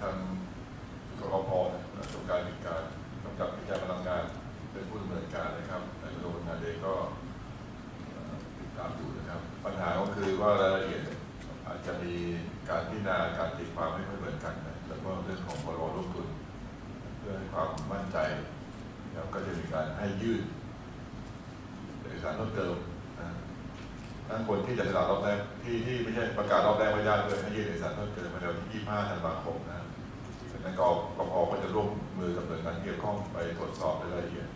ทางกรพนะกรมการกิจการกำกับกิจการพลังงาน เป็นผู้ดำเนินการนะครับในกระทรวงพลังานเองก็ติดตามอยู่นะครับ ปัญหาก็คือว่ารายละเอียดอาจจะมีการพิจารณาการตีความไม่ค่อยเหมือนกันนะแล้วก็เรื่องของพรบลงทุน เพื่อให้ความมั่นใจแล้วก็จะมีการให้ยื่นเอกสารเพิ่มเติมนะ ทั้งคนที่จะสละรอบแรกที่ที่ไม่ใช่ประกาศรอบแรกไม่ได้เลยให้ยื่นเอกสารเพิ่มเติมภายในวันที่ 25ธันวาคมนะนั้นกกพก็จะร่วมมือกับหน่วยงานเกี่ยวข้องไปตรวจสอบรายละเอียด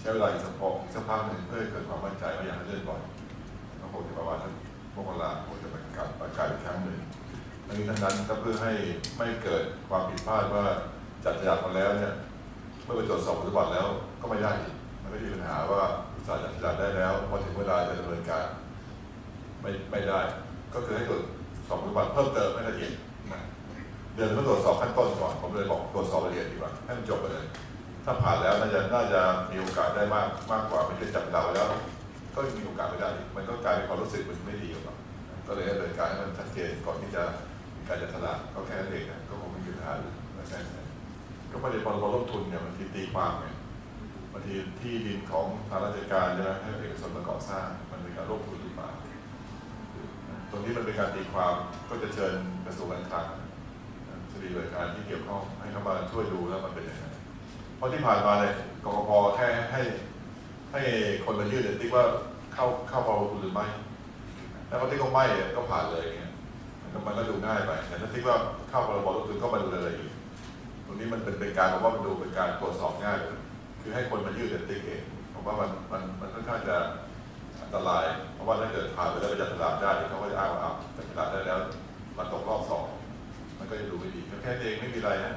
ใช้เวลาอีกสักพออีกสักพักหนึ่งเพื่อเกิดความมั่นใจว่าอยากให้เลื่อนก่อนก็คงจะประมาณสักมกราคงจะเป็นการประกาศอีกครั้งหนึ่งทั้งนี้ทั้งนั้นก็เพื่อให้ไม่เกิดความผิดพลาดว่าจัดฉลากมาแล้วเนี่ยเมื่อไปตรวจสอบคุณสมบัติแล้วก็ไม่ได้อีกมันก็มีปัญหาว่าอุตสาห์จัดฉลาได้แล้วพอถึงเวลาจะดำเนินการ ไม่ไม่ได้ ก็คือให้ตรวจสอบคุณสมบัติเพิ่มเติมให้ละเอียดนะเดี๋ยวต้องตรวจสอบขั้นต้นก่อนผมเลยบอกตรวจสอบละเอียดดีกว่าให้มันจบไปเลย ถ้าผ่านแล้วน่าจะน่าจะมีโอกาสได้มากมากกว่าไม่ใช่จับเราแล้ว ก็มีโอกาสไม่ได้ มันก็กลายเป็นความรู้สึกมันไม่ดีหรอกก็เลยให้เนินการให้มันชัดเจนก่อนที่จะการจัดฉลากก็แค่นั้นเองนะก็คงไม่มีปัญหาอื่นนะแค่นั้นก็ประเด็นพรบลงทุนเนี่ยมันทีตีความไงบางทีที่ดินของทางราชการใช่ไหมให้เอกชนมาก่อสร้าง มันเป็นการลงทุนหรือเปล่า ตรงนี้มันเป็นการตีความก็จะเชิญกระทรวงการคลังสรีเลยการที่เกี่ยวข้องให้เข้ามาช่วยดูแล้วมันเป็นยังไงเพราะที่ผ่านมาเนี่ยกกพแค่ให้ให้คนมายื่นเนี่ยติ๊กว่าเข้าเข้าพรบลงทุนหรือไม่แล้วพอติ๊กก็ไม่ก็ผ่านเลยอย่างเงี้ยมันก็มันก็ดูง่ายไปแต่ถ้าติ๊กว่าเข้าพรบลงทุนก็มาดูเลยตรงนี้มันเป็นเป็นการผมว่ามันดูเป็นการตรวจสอบง่ายเลยคือให้คนมายื่นเดนติ๊กเองผมว่ามันมันมันค่อนข้างจะ อันตราย เพราะว่าถ้าเกิดผ่านไปแล้วไปจัดตลาดได้เขาก็จะอ้างว่าอ้าวจัดตลาดได้แล้วมาตกรอบสองมันก็จะดูไม่ดีแค่เองไม่มีอะไรนะ